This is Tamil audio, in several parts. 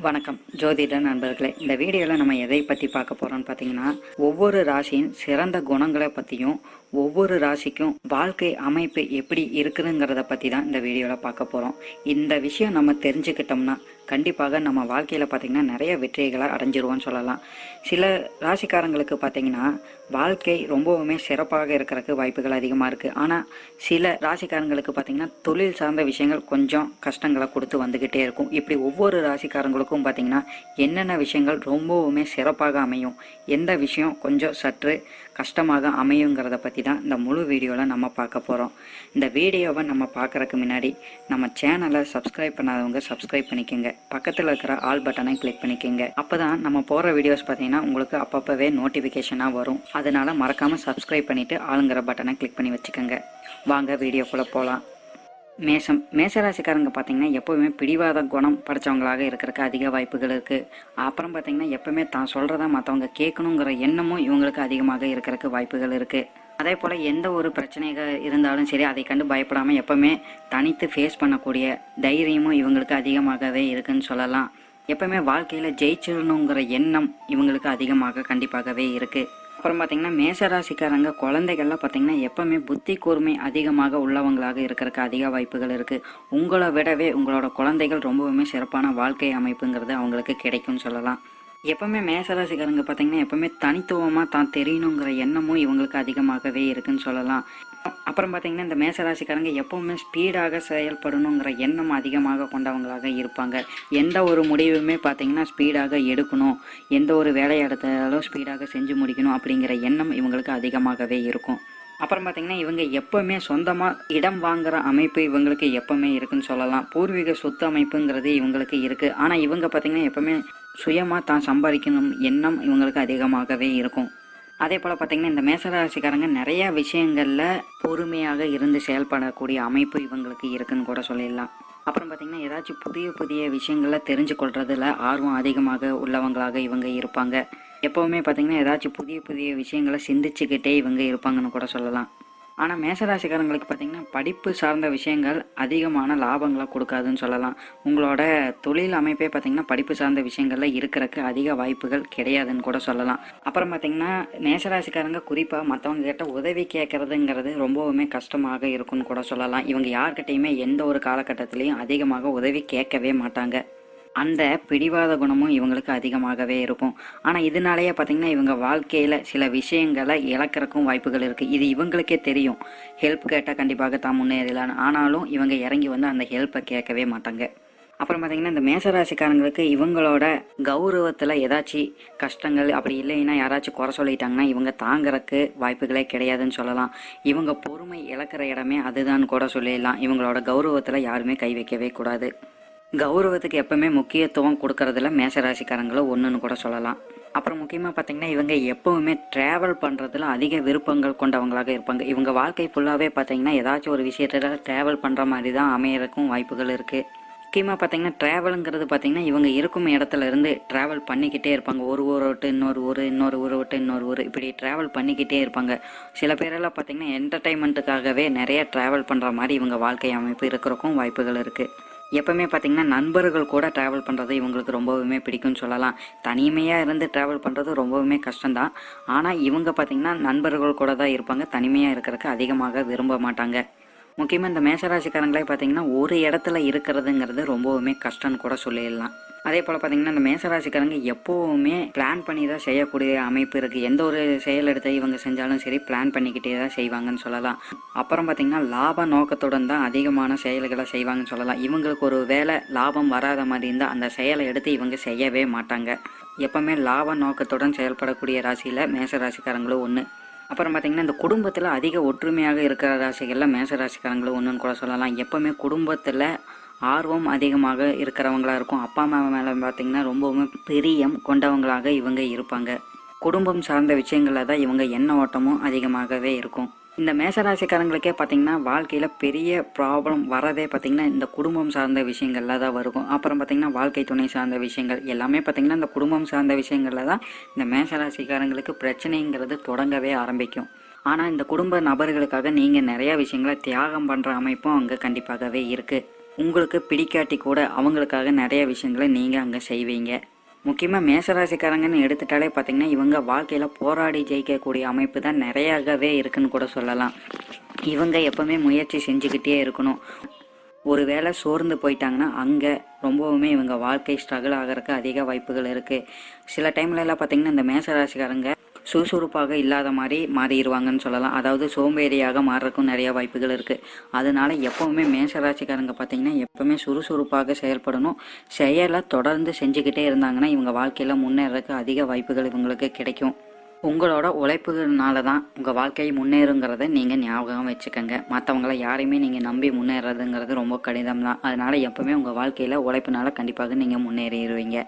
வணக்கம். ஜோதிட நண்பர்களே இந்த வீடியோவில் நம்ம எதை பற்றி பார்க்க போகிறோம்னு பார்த்தீங்கன்னா ஒவ்வொரு ராசியின் சிறந்த குணங்களை பற்றியும் ஒவ்வொரு ராசிக்கும் வாழ்க்கை அமைப்பு எப்படி இருக்குதுங்கிறத பற்றி தான் இந்த வீடியோவில் பார்க்க போகிறோம் இந்த விஷயம் நம்ம தெரிஞ்சுக்கிட்டோம்னா கண்டிப்பாக நம்ம வாழ்க்கையில் பார்த்திங்கன்னா நிறைய வெற்றிகளை அடைஞ்சிருவோம்னு சொல்லலாம். சில ராசிக்காரங்களுக்கு பார்த்திங்கன்னா வாழ்க்கை ரொம்பவுமே சிறப்பாக இருக்கிறதுக்கு வாய்ப்புகள் அதிகமாக இருக்குது ஆனால் சில ராசிக்காரங்களுக்கு பார்த்திங்கன்னா தொழில் சார்ந்த விஷயங்கள் கொஞ்சம் கஷ்டங்களை கொடுத்து வந்துக்கிட்டே இருக்கும். இப்படி ஒவ்வொரு ராசிக்காரங்களுக்கும் பார்த்திங்கன்னா என்னென்ன விஷயங்கள் ரொம்பவுமே சிறப்பாக அமையும் எந்த விஷயம் கொஞ்சம் சற்று கஷ்டமாக அமையுங்கிறத பற்றி தான் இந்த முழு வீடியோவில் நம்ம பார்க்க போகிறோம் இந்த வீடியோவை நம்ம பார்க்குறக்கு முன்னாடி நம்ம சேனலை சப்ஸ்கிரைப் பண்ணாதவங்க சப்ஸ்கிரைப் பண்ணிக்கோங்க. பக்கத்தில் இருக்கிற ஆல் பட்டனை கிளிக் பண்ணிக்கோங்க. அப்போ தான் நம்ம போகிற வீடியோஸ் பார்த்தீங்கன்னா உங்களுக்கு அப்பப்போவே நோட்டிஃபிகேஷனாக வரும். அதனால் மறக்காமல் சப்ஸ்கிரைப் பண்ணிவிட்டு ஆளுங்கிற பட்டனை கிளிக் பண்ணி வச்சுக்கோங்க. வாங்க வீடியோக்குள்ளே போகலாம் மேஷம் மேஷராசிக்காரங்க பார்த்தீங்கன்னா எப்போவுமே பிடிவாத குணம் படைச்சவங்களாக இருக்கிறதுக்கு அதிக வாய்ப்புகள் இருக்குது அப்புறம் பார்த்தீங்கன்னா எப்பவுமே தான் சொல்கிறத மற்றவங்க கேட்கணுங்கிற எண்ணமும் இவங்களுக்கு அதிகமாக இருக்கிறதுக்கு வாய்ப்புகள் இருக்குது அதே போல் எந்த ஒரு பிரச்சனைகள் இருந்தாலும் சரி அதை கண்டு பயப்படாமல் எப்பவுமே தனித்து ஃபேஸ் பண்ணக்கூடிய தைரியமும் இவங்களுக்கு அதிகமாகவே இருக்குன்னு சொல்லலாம். எப்பவுமே வாழ்க்கையில் ஜெயிச்சிடணுங்கிற எண்ணம் இவங்களுக்கு அதிகமாக கண்டிப்பாகவே இருக்குது அப்புறம் பார்த்தீங்கன்னா மேசராசிக்காரங்க குழந்தைகள்லாம் பார்த்தீங்கன்னா எப்பவுமே புத்தி கூர்மை அதிகமாக உள்ளவங்களாக இருக்கிறதுக்கு அதிக வாய்ப்புகள் இருக்குது உங்களை விடவே உங்களோட குழந்தைகள் ரொம்பவுமே சிறப்பான வாழ்க்கை அமைப்புங்கிறது அவங்களுக்கு கிடைக்கும்னு சொல்லலாம். எப்பவுமே மேசராசிக்காரங்க பார்த்தீங்கன்னா எப்பவுமே தனித்துவமாக தான் தெரியணுங்கிற எண்ணமும் இவங்களுக்கு அதிகமாகவே இருக்குன்னு சொல்லலாம். அப்புறம் பார்த்தீங்கன்னா இந்த மேசராசிக்காரங்க எப்பவுமே ஸ்பீடாக செயல்படணுங்கிற எண்ணம் அதிகமாக கொண்டவங்களாக இருப்பாங்க. எந்த ஒரு முடிவுமே பார்த்தீங்கன்னா ஸ்பீடாக எடுக்கணும். எந்த ஒரு வேலையை எடுத்தாலும் ஸ்பீடாக செஞ்சு முடிக்கணும் அப்படிங்கிற எண்ணம் இவங்களுக்கு அதிகமாகவே இருக்கும். அப்புறம் பார்த்தீங்கன்னா இவங்க எப்பவுமே சொந்தமாக இடம் வாங்குற அமைப்பு இவங்களுக்கு எப்பவுமே இருக்குன்னு சொல்லலாம். பூர்வீக சொத்து அமைப்புங்கிறது இவங்களுக்கு இருக்குது ஆனால் இவங்க பார்த்தீங்கன்னா எப்பவுமே சுயமாக தான் சம்பாதிக்கணும் எண்ணம் இவங்களுக்கு அதிகமாகவே இருக்கும். அதே போல் பார்த்தீங்கன்னா இந்த மேசராசிக்காரங்க நிறைய விஷயங்களில் பொறுமையாக இருந்து செயல்படக்கூடிய அமைப்பு இவங்களுக்கு இருக்குன்னு கூட சொல்லிடலாம். அப்புறம் பார்த்தீங்கன்னா ஏதாச்சும் புதிய புதிய விஷயங்களை தெரிஞ்சு கொள்றதுல ஆர்வம் அதிகமாக உள்ளவங்களாக இவங்க இருப்பாங்க. எப்போவுமே பார்த்தீங்கன்னா ஏதாச்சும் புதிய புதிய விஷயங்களை சிந்திச்சுக்கிட்டே இவங்க இருப்பாங்கன்னு கூட சொல்லலாம். ஆனால் மேசராசிக்காரங்களுக்கு பார்த்தீங்கன்னா படிப்பு சார்ந்த விஷயங்கள் அதிகமான லாபங்களை கொடுக்காதுன்னு சொல்லலாம். உங்களோட தொழில் அமைப்பே பார்த்தீங்கன்னா படிப்பு சார்ந்த விஷயங்களில் இருக்கிறக்கு அதிக வாய்ப்புகள் கிடையாதுன்னு கூட சொல்லலாம். அப்புறம் பார்த்தீங்கன்னா மேசராசிக்காரங்க குறிப்பாக மற்றவங்க கிட்ட உதவி கேட்கறதுங்கிறது ரொம்பவுமே கஷ்டமாக இருக்குன்னு கூட சொல்லலாம். இவங்க யார்கிட்டையுமே எந்த ஒரு காலகட்டத்திலையும் அதிகமாக உதவி கேட்கவே மாட்டாங்க. அந்த பிடிவாத குணமும் இவங்களுக்கு அதிகமாகவே இருக்கும். ஆனால் இதனாலேயே பார்த்தீங்கன்னா இவங்க வாழ்க்கையில் சில விஷயங்களை இழக்கிறக்கும் வாய்ப்புகள் இருக்குது இது இவங்களுக்கே தெரியும். ஹெல்ப் கேட்டால் கண்டிப்பாக தான் முன்னேறலாம் ஆனாலும் இவங்க இறங்கி வந்து அந்த ஹெல்ப்பை கேட்கவே மாட்டாங்க. அப்புறம் பார்த்தீங்கன்னா இந்த மேசராசிக்காரங்களுக்கு இவங்களோட கௌரவத்தில் ஏதாச்சும் கஷ்டங்கள் அப்படி இல்லைன்னா யாராச்சும் குறை சொல்லிட்டாங்கன்னா இவங்க தாங்கறக்கு வாய்ப்புகளே கிடையாதுன்னு சொல்லலாம். இவங்க பொறுமை இழக்கிற இடமே அதுதான் கூட சொல்லிடலாம். இவங்களோட கௌரவத்தில் யாருமே கை வைக்கவே கூடாது. கௌரவத்துக்கு எப்பவுமே முக்கியத்துவம் கொடுக்கறதுல மேசராசிக்காரங்களை ஒன்றுன்னு கூட சொல்லலாம். அப்புறம் முக்கியமாக பார்த்தீங்கன்னா இவங்க எப்பவுமே ட்ராவல் பண்ணுறதுல அதிக விருப்பங்கள் கொண்டவங்களாக இருப்பாங்க. இவங்க வாழ்க்கை ஃபுல்லாகவே பார்த்தீங்கன்னா ஏதாச்சும் ஒரு விஷயத்தில் ட்ராவல் பண்ணுற மாதிரி தான் அமையறக்கும் வாய்ப்புகள் இருக்குது முக்கியமாக பார்த்தீங்கன்னா ட்ராவலுங்கிறது பார்த்தீங்கன்னா இவங்க இருக்கும் இடத்துல இருந்து ட்ராவல் பண்ணிக்கிட்டே இருப்பாங்க. ஒரு ஊரை விட்டு இன்னொரு ஊர் இன்னொரு ஊரை விட்டு இன்னொரு ஊர் இப்படி ட்ராவல் பண்ணிக்கிட்டே இருப்பாங்க. சில பேரெல்லாம் பார்த்தீங்கன்னா என்டர்டைன்மெண்ட்டுக்காகவே நிறைய ட்ராவல் பண்ணுற மாதிரி இவங்க வாழ்க்கை அமைப்பு இருக்கிறக்கும் வாய்ப்புகள் இருக்குது எப்பவுமே பார்த்தீங்கன்னா நண்பர்கள் கூட ட்ராவல் பண்ணுறது இவங்களுக்கு ரொம்பவுமே பிடிக்கும்னு சொல்லலாம். தனிமையாக இருந்து ட்ராவல் பண்ணுறது ரொம்பவுமே கஷ்டம்தான். ஆனால் இவங்க பார்த்தீங்கன்னா நண்பர்கள் கூட தான் இருப்பாங்க. தனிமையாக இருக்கிறதுக்கு அதிகமாக விரும்ப மாட்டாங்க. முக்கியமாக இந்த மேசராசிக்காரங்களே பார்த்தீங்கன்னா ஒரு இடத்துல இருக்கிறதுங்கிறது ரொம்பவுமே கஷ்டம்னு கூட சொல்லிடலாம். அதே போல் பார்த்தீங்கன்னா இந்த மேசராசிக்காரங்க எப்போவுமே பிளான் பண்ணி தான் செய்யக்கூடிய அமைப்பு இருக்குது எந்த ஒரு செயல் எடுத்து இவங்க செஞ்சாலும் சரி பிளான் பண்ணிக்கிட்டே தான் செய்வாங்கன்னு சொல்லலாம். அப்புறம் பார்த்தீங்கன்னா லாப நோக்கத்துடன் தான் அதிகமான செயல்களை செய்வாங்கன்னு சொல்லலாம். இவங்களுக்கு ஒரு வேலை லாபம் வராத மாதிரி இருந்தால் அந்த செயலை எடுத்து இவங்க செய்யவே மாட்டாங்க. எப்பவுமே லாப நோக்கத்துடன் செயல்படக்கூடிய ராசியில் மேசராசிக்காரங்களும் ஒன்று அப்புறம் பார்த்தீங்கன்னா இந்த குடும்பத்தில் அதிக ஒற்றுமையாக இருக்கிற ராசிகளில் மேசராசிக்காரங்களும் ஒன்றுன்னு கூட சொல்லலாம். எப்போவுமே குடும்பத்தில் ஆர்வம் அதிகமாக இருக்கிறவங்களா இருக்கும். அப்பா அம்மா மேலே பார்த்தீங்கன்னா ரொம்பவுமே பிரியம் கொண்டவங்களாக இவங்க இருப்பாங்க. குடும்பம் சார்ந்த விஷயங்களில் தான் இவங்க எண்ண ஓட்டமும் அதிகமாகவே இருக்கும். இந்த மேசராசிக்காரங்களுக்கே பார்த்தீங்கன்னா வாழ்க்கையில் பெரிய ப்ராப்ளம் வரதே பார்த்தீங்கன்னா இந்த குடும்பம் சார்ந்த விஷயங்களில் தான் வரும். அப்புறம் பார்த்தீங்கன்னா வாழ்க்கை துணை சார்ந்த விஷயங்கள். எல்லாமே பார்த்தீங்கன்னா இந்த குடும்பம் சார்ந்த விஷயங்களில் தான் இந்த மேசராசிக்காரங்களுக்கு பிரச்சனைங்கிறது தொடங்கவே ஆரம்பிக்கும். ஆனால் இந்த குடும்ப நபர்களுக்காக நீங்கள் நிறையா விஷயங்களை தியாகம் பண்ணுற அமைப்பும் அங்கே கண்டிப்பாகவே இருக்குது உங்களுக்கு பிடிக்காட்டி கூட அவங்களுக்காக நிறைய விஷயங்களை நீங்கள் அங்கே செய்வீங்க. முக்கியமாக மேசராசிக்காரங்கன்னு எடுத்துட்டாலே பார்த்தீங்கன்னா இவங்க வாழ்க்கையில் போராடி ஜெயிக்கக்கூடிய அமைப்பு தான் நிறையாகவே இருக்குன்னு கூட சொல்லலாம். இவங்க எப்போவுமே முயற்சி செஞ்சுக்கிட்டே இருக்கணும். ஒருவேளை சோர்ந்து போயிட்டாங்கன்னா அங்கே ரொம்பவுமே இவங்க வாழ்க்கை ஸ்ட்ரகிள் ஆகிறதுக்கு அதிக வாய்ப்புகள் இருக்குது சில டைம்ல எல்லாம் பார்த்தீங்கன்னா இந்த மேசராசிக்காரங்க சுறுசுறுப்பாக இல்லாத மாதிரி மாறிடுவாங்கன்னு சொல்லலாம். அதாவது சோம்பேறியாக மாறுறதுக்கும் நிறைய வாய்ப்புகள் இருக்குது அதனால எப்போவுமே மேசராசிக்காரங்க பார்த்தீங்கன்னா எப்பவுமே சுறுசுறுப்பாக செயல்படணும். செயலை தொடர்ந்து செஞ்சுக்கிட்டே இருந்தாங்கன்னா இவங்க வாழ்க்கையில் முன்னேறதுக்கு அதிக வாய்ப்புகள் இவங்களுக்கு கிடைக்கும். உங்களோட உழைப்புனால தான் உங்கள் வாழ்க்கை முன்னேறுங்கிறத நீங்கள் ஞாபகம் வச்சுக்கோங்க. மற்றவங்கள யாரையுமே நீங்கள் நம்பி முன்னேறதுங்கிறது ரொம்ப கடினம் தான் அதனால் எப்போவுமே உங்கள் வாழ்க்கையில் உழைப்புனால கண்டிப்பாக நீங்கள் முன்னேறிடுவீங்க.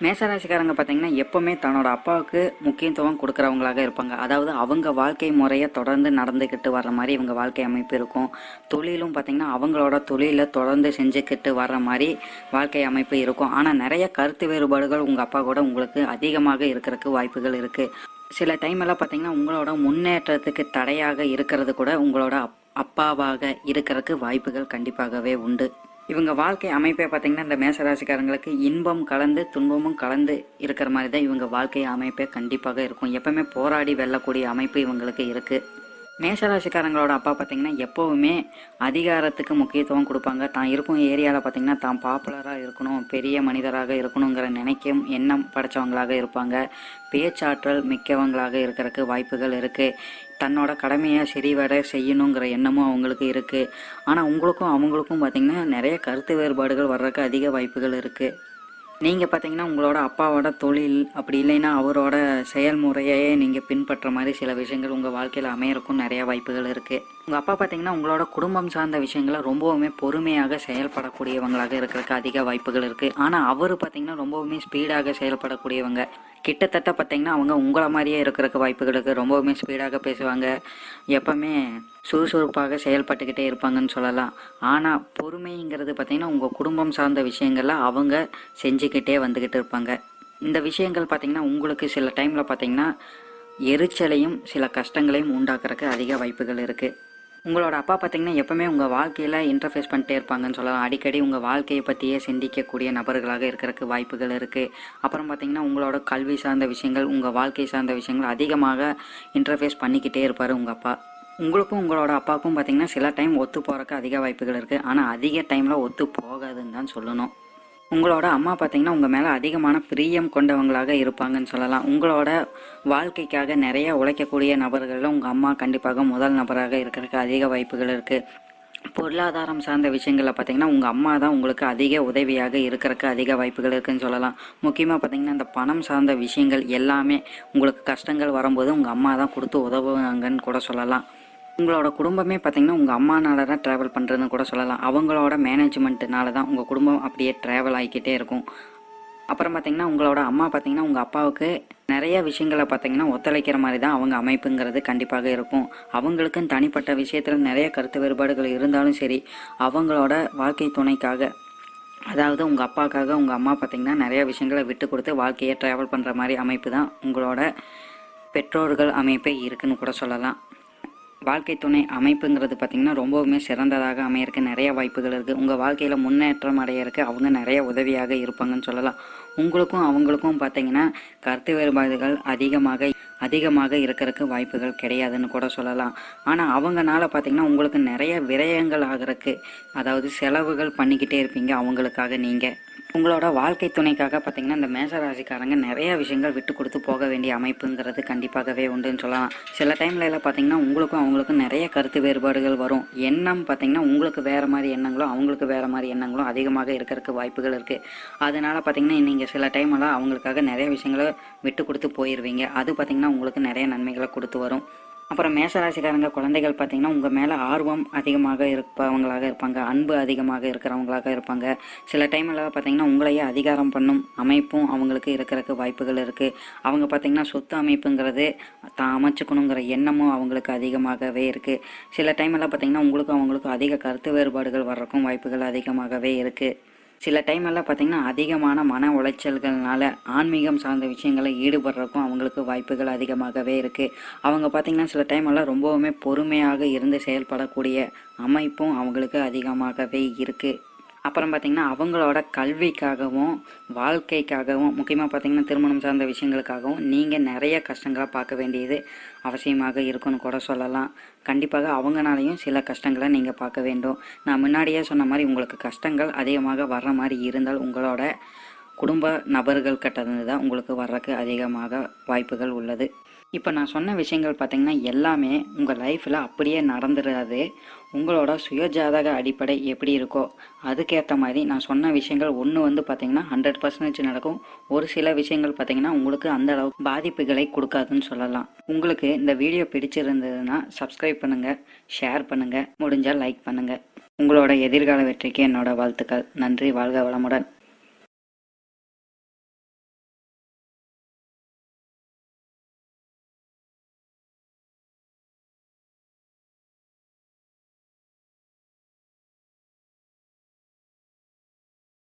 மேசராசிக்காரங்க பார்த்தீங்கன்னா எப்பவுமே தன்னோட அப்பாவுக்கு முக்கியத்துவம் கொடுக்குறவங்களாக இருப்பாங்க. அதாவது அவங்க வாழ்க்கை முறையை தொடர்ந்து நடந்துக்கிட்டு வர்ற மாதிரி இவங்க வாழ்க்கை அமைப்பு இருக்கும். தொழிலும் பார்த்தீங்கன்னா அவங்களோட தொழிலை தொடர்ந்து செஞ்சுக்கிட்டு வர்ற மாதிரி வாழ்க்கை அமைப்பு இருக்கும். ஆனால் நிறைய கருத்து வேறுபாடுகள் உங்கள் அப்பா கூட உங்களுக்கு அதிகமாக இருக்கிறதுக்கு வாய்ப்புகள் இருக்குது சில டைம் எல்லாம் பார்த்தீங்கன்னா உங்களோட முன்னேற்றத்துக்கு தடையாக இருக்கிறது கூட உங்களோட அப்- அப்பாவாக இருக்கிறதுக்கு வாய்ப்புகள் கண்டிப்பாகவே உண்டு. இவங்க வாழ்க்கை அமைப்பே பார்த்தீங்கன்னா இந்த மேசராசிக்காரங்களுக்கு இன்பம் கலந்து துன்பமும் கலந்து இருக்கிற மாதிரி தான் இவங்க வாழ்க்கை அமைப்பே கண்டிப்பாக இருக்கும். எப்பவுமே போராடி வெல்லக்கூடிய அமைப்பு இவங்களுக்கு இருக்குது மேசராசிக்காரங்களோட அப்பா பார்த்தீங்கன்னா எப்போவுமே அதிகாரத்துக்கு முக்கியத்துவம் கொடுப்பாங்க. தான் இருக்கும் ஏரியாவில் பார்த்தீங்கன்னா தான் பாப்புலராக இருக்கணும் பெரிய மனிதராக இருக்கணுங்கிற நினைக்கும் எண்ணம் படைச்சவங்களாக இருப்பாங்க. பேச்சாற்றல் மிக்கவங்களாக இருக்கிறதுக்கு வாய்ப்புகள் இருக்குது தன்னோட கடமையை சரிவர செய்யணுங்கிற எண்ணமும் அவங்களுக்கு இருக்குது ஆனால் உங்களுக்கும் அவங்களுக்கும் பார்த்திங்கன்னா நிறைய கருத்து வேறுபாடுகள் வர்றதுக்கு அதிக வாய்ப்புகள் இருக்குது நீங்கள் பார்த்தீங்கன்னா உங்களோட அப்பாவோட தொழில் அப்படி இல்லைன்னா அவரோட செயல்முறையே நீங்கள் பின்பற்ற மாதிரி சில விஷயங்கள் உங்கள் வாழ்க்கையில் அமையறக்கும் நிறைய வாய்ப்புகள் இருக்குது உங்கள் அப்பா பார்த்தீங்கன்னா உங்களோட குடும்பம் சார்ந்த விஷயங்களை ரொம்பவுமே பொறுமையாக செயல்படக்கூடியவங்களாக இருக்கிறதுக்கு அதிக வாய்ப்புகள் இருக்குது ஆனால் அவர் பார்த்தீங்கன்னா ரொம்பவுமே ஸ்பீடாக செயல்படக்கூடியவங்க. கிட்டத்தட்ட பார்த்தீங்கன்னா அவங்க உங்களை மாதிரியே இருக்கிறக்கு வாய்ப்புகள் இருக்குது ரொம்பவுமே ஸ்பீடாக பேசுவாங்க. எப்பவுமே சுறுசுறுப்பாக செயல்பட்டுக்கிட்டே இருப்பாங்கன்னு சொல்லலாம். ஆனால் பொறுமைங்கிறது பார்த்தீங்கன்னா உங்கள் குடும்பம் சார்ந்த விஷயங்களை அவங்க செஞ்சுக்கிட்டே வந்துக்கிட்டு இருப்பாங்க. இந்த விஷயங்கள் பார்த்தீங்கன்னா உங்களுக்கு சில டைமில் பார்த்தீங்கன்னா எரிச்சலையும் சில கஷ்டங்களையும் உண்டாக்குறதுக்கு அதிக வாய்ப்புகள் இருக்குது உங்களோட அப்பா பார்த்தீங்கன்னா எப்பவுமே உங்கள் வாழ்க்கையில் இன்டர்ஃபேஸ் பண்ணிட்டே இருப்பாங்கன்னு சொல்லலாம். அடிக்கடி உங்கள் வாழ்க்கையை பற்றியே சிந்திக்கக்கூடிய நபர்களாக இருக்கிறதுக்கு வாய்ப்புகள் இருக்குது அப்புறம் பார்த்தீங்கன்னா உங்களோட கல்வி சார்ந்த விஷயங்கள் உங்கள் வாழ்க்கை சார்ந்த விஷயங்கள் அதிகமாக இன்டர்ஃபேஸ் பண்ணிக்கிட்டே இருப்பார் உங்கள் அப்பா. உங்களுக்கும் உங்களோட அப்பாவுக்கும் பார்த்தீங்கன்னா சில டைம் ஒத்து போகிறக்கு அதிக வாய்ப்புகள் இருக்குது ஆனால் அதிக டைமில் ஒத்து போகாதுன்னு தான் சொல்லணும். உங்களோட அம்மா பார்த்தீங்கன்னா உங்கள் மேலே அதிகமான பிரியம் கொண்டவங்களாக இருப்பாங்கன்னு சொல்லலாம். உங்களோட வாழ்க்கைக்காக நிறைய உழைக்கக்கூடிய நபர்களில் உங்கள் அம்மா கண்டிப்பாக முதல் நபராக இருக்கிறதுக்கு அதிக வாய்ப்புகள் இருக்குது பொருளாதாரம் சார்ந்த விஷயங்களில் பார்த்தீங்கன்னா உங்கள் அம்மா தான் உங்களுக்கு அதிக உதவியாக இருக்கிறதுக்கு அதிக வாய்ப்புகள் இருக்குன்னு சொல்லலாம். முக்கியமாக பார்த்தீங்கன்னா இந்த பணம் சார்ந்த விஷயங்கள் எல்லாமே உங்களுக்கு கஷ்டங்கள் வரும்போது உங்கள் அம்மா தான் கொடுத்து உதவுவாங்கன்னு கூட சொல்லலாம். உங்களோட குடும்பமே பார்த்தீங்கன்னா உங்கள் அம்மானால தான் ட்ராவல் பண்ணுறதுன்னு கூட சொல்லலாம். அவங்களோட மேனேஜ்மெண்ட்டுனால தான் உங்கள் குடும்பம் அப்படியே ட்ராவல் ஆகிக்கிட்டே இருக்கும். அப்புறம் பார்த்தீங்கன்னா உங்களோட அம்மா பார்த்தீங்கன்னா உங்கள் அப்பாவுக்கு நிறைய விஷயங்களை பார்த்தீங்கன்னா ஒத்துழைக்கிற மாதிரி தான் அவங்க அமைப்புங்கிறது கண்டிப்பாக இருக்கும். அவங்களுக்குன்னு தனிப்பட்ட விஷயத்தில் நிறைய கருத்து வேறுபாடுகள் இருந்தாலும் சரி அவங்களோட வாழ்க்கை துணைக்காக அதாவது உங்கள் அப்பாக்காக உங்கள் அம்மா பார்த்தீங்கன்னா நிறைய விஷயங்களை விட்டு கொடுத்து வாழ்க்கையை ட்ராவல் பண்ணுற மாதிரி அமைப்பு தான் உங்களோட பெற்றோர்கள் அமைப்பே இருக்குன்னு கூட சொல்லலாம். வாழ்க்கை துணை அமைப்புங்கிறது பார்த்திங்கன்னா ரொம்பவுமே சிறந்ததாக அமையறக்கு நிறைய வாய்ப்புகள் இருக்குது உங்கள் வாழ்க்கையில் முன்னேற்றம் அடையிறக்கு அவங்க நிறைய உதவியாக இருப்பாங்கன்னு சொல்லலாம். உங்களுக்கும் அவங்களுக்கும் பார்த்தீங்கன்னா கருத்து வேறுபாடுகள் அதிகமாக அதிகமாக இருக்கிறதுக்கு வாய்ப்புகள் கிடையாதுன்னு கூட சொல்லலாம். ஆனால் அவங்கனால பார்த்தீங்கன்னா உங்களுக்கு நிறைய விரயங்கள் ஆகிறதுக்கு அதாவது செலவுகள் பண்ணிக்கிட்டே இருப்பீங்க அவங்களுக்காக நீங்கள் உங்களோட வாழ்க்கை துணைக்காக பார்த்தீங்கன்னா இந்த மேசராசிக்காரங்க நிறைய விஷயங்கள் விட்டு கொடுத்து போக வேண்டிய அமைப்புங்கிறது கண்டிப்பாகவே உண்டுன்னு சொல்லலாம். சில டைம்ல எல்லாம் பார்த்தீங்கன்னா உங்களுக்கும் அவங்களுக்கும் நிறைய கருத்து வேறுபாடுகள் வரும். எண்ணம் பார்த்தீங்கன்னா உங்களுக்கு வேற மாதிரி எண்ணங்களும் அவங்களுக்கு வேற மாதிரி எண்ணங்களும் அதிகமாக இருக்கிறதுக்கு வாய்ப்புகள் இருக்கு. அதனால பார்த்தீங்கன்னா நீங்கள் சில டைம் எல்லாம் அவங்களுக்காக நிறைய விஷயங்களை விட்டு கொடுத்து போயிடுவீங்க அது பார்த்தீங்கன்னா உங்களுக்கு நிறைய நன்மைகளை கொடுத்து வரும். அப்புறம் மேசராசிக்காரங்க குழந்தைகள் பார்த்தீங்கன்னா உங்கள் மேலே ஆர்வம் அதிகமாக இருப்பவங்களாக இருப்பாங்க. அன்பு அதிகமாக இருக்கிறவங்களாக இருப்பாங்க. சில டைமில் பார்த்தீங்கன்னா உங்களையே அதிகாரம் பண்ணும் அமைப்பும் அவங்களுக்கு இருக்கிறதுக்கு வாய்ப்புகள் இருக்குது அவங்க பார்த்தீங்கன்னா சொத்து அமைப்புங்கிறது தான் அமைச்சுக்கணுங்கிற எண்ணமும் அவங்களுக்கு அதிகமாகவே இருக்குது சில டைமெல்லாம் பார்த்தீங்கன்னா உங்களுக்கும் அவங்களுக்கும் அதிக கருத்து வேறுபாடுகள் வர்றதுக்கும் வாய்ப்புகள் அதிகமாகவே இருக்குது சில டைம் எல்லாம் பார்த்தீங்கன்னா அதிகமான மன உளைச்சல்கள்னால ஆன்மீகம் சார்ந்த விஷயங்களை ஈடுபடுறதுக்கும் அவங்களுக்கு வாய்ப்புகள் அதிகமாகவே இருக்குது அவங்க பார்த்தீங்கன்னா சில டைம் எல்லாம் ரொம்பவுமே பொறுமையாக இருந்து செயல்படக்கூடிய அமைப்பும் அவங்களுக்கு அதிகமாகவே இருக்குது அப்புறம் பார்த்திங்கன்னா அவங்களோட கல்விக்காகவும் வாழ்க்கைக்காகவும் முக்கியமாக பார்த்திங்கன்னா திருமணம் சார்ந்த விஷயங்களுக்காகவும் நீங்கள் நிறைய கஷ்டங்களை பார்க்க வேண்டியது அவசியமாக இருக்குன்னு கூட சொல்லலாம். கண்டிப்பாக அவங்கனாலையும் சில கஷ்டங்களை நீங்கள் பார்க்க வேண்டும். நான் முன்னாடியே சொன்ன மாதிரி உங்களுக்கு கஷ்டங்கள் அதிகமாக வர்ற மாதிரி இருந்தால் உங்களோட குடும்ப நபர்கள் கிட்டேருந்து தான் உங்களுக்கு வர்றதுக்கு அதிகமாக வாய்ப்புகள் உள்ளது. இப்போ நான் சொன்ன விஷயங்கள் பார்த்தீங்கன்னா எல்லாமே உங்கள் லைஃப்பில் அப்படியே நடந்துடாது உங்களோட சுயஜாதக அடிப்படை எப்படி இருக்கோ அதுக்கேற்ற மாதிரி நான் சொன்ன விஷயங்கள் ஒன்று வந்து பார்த்தீங்கன்னா ஹண்ட்ரட் பர்சன்டேஜ் நடக்கும். ஒரு சில விஷயங்கள் பார்த்தீங்கன்னா உங்களுக்கு அந்த அளவுக்கு பாதிப்புகளை கொடுக்காதுன்னு சொல்லலாம். உங்களுக்கு இந்த வீடியோ பிடிச்சிருந்ததுன்னா சப்ஸ்கிரைப் பண்ணுங்கள் ஷேர் பண்ணுங்கள் முடிஞ்சால் லைக் பண்ணுங்கள் உங்களோட எதிர்கால வெற்றிக்கு என்னோட வாழ்த்துக்கள். நன்றி வாழ்க வளமுடன்.